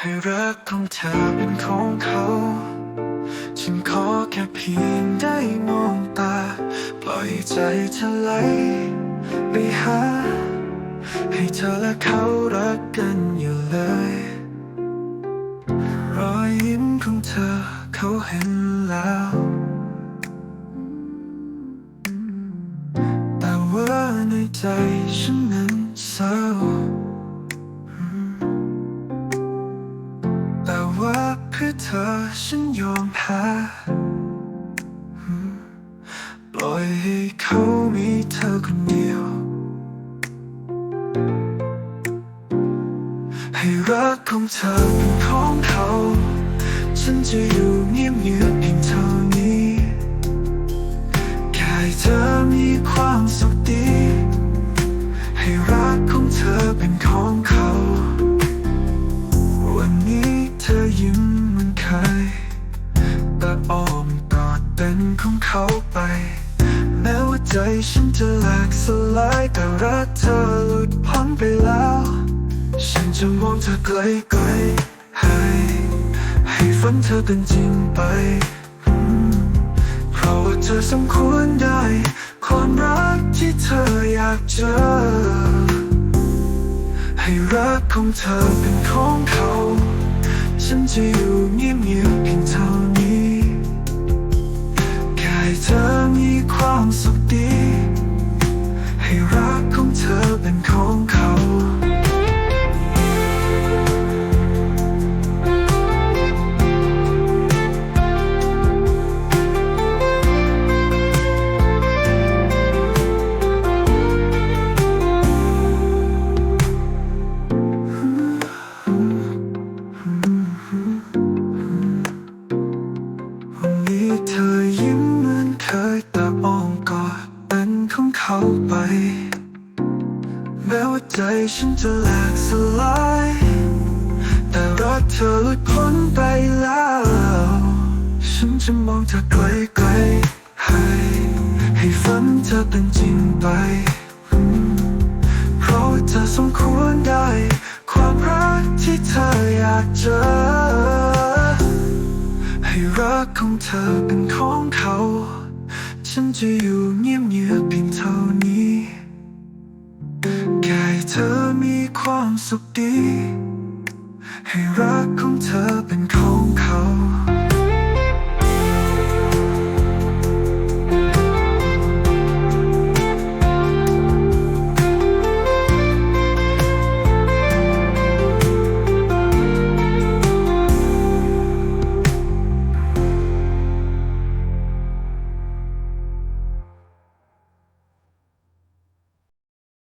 ให้รักของเธอเป็นของเขา ฉันขอแค่เพียงได้มองตา ปล่อยใจเธอไหลไปหา ให้เธอและเขารักกันอยู่เลย รอยยิ้มของเธอเขาเห็นแล้วแต่ว่าในใจฉันนั้นเศร้า พื่อเธอฉันยอมแพ้ปล่อยให้เขามีเธอคนเดียว ให้รักของเธอเป็นของเขา ฉันจะอยู่เงียบเงียบ เป็นของเขาไป แม้ว่าใจฉันจะแหลกสลายแต่รักเธอหลุดพ้นไปแล้ว ฉันจะมองเธอไกลๆให้ให้ฝันเธอเป็นจริงไป เพราะว่าเธอสมควรได้ความรักที่เธออยากเจอ ให้รักของเธอเป็นของเขา ฉันจะอยู่เงียบเงียบๆเพียงเท่านี้ คว ไป แม้ว่าใจฉันจะแหลกสลาย แต่รักเธอหลุดพ้นไปแล้ว ฉันจะมองเธอไกลๆให้ ให้ฝันเธอเป็นจริงไป เพราะว่าเธอสมควรได้ ความรักที่เธออยากเจอ ให้รักของเธอเป็นของเขา ฉันจะอยู่เงียบเงียบเพียงเท่านี้แค่ให้เธอมีความสุขดี ให้รักของเธอเป็น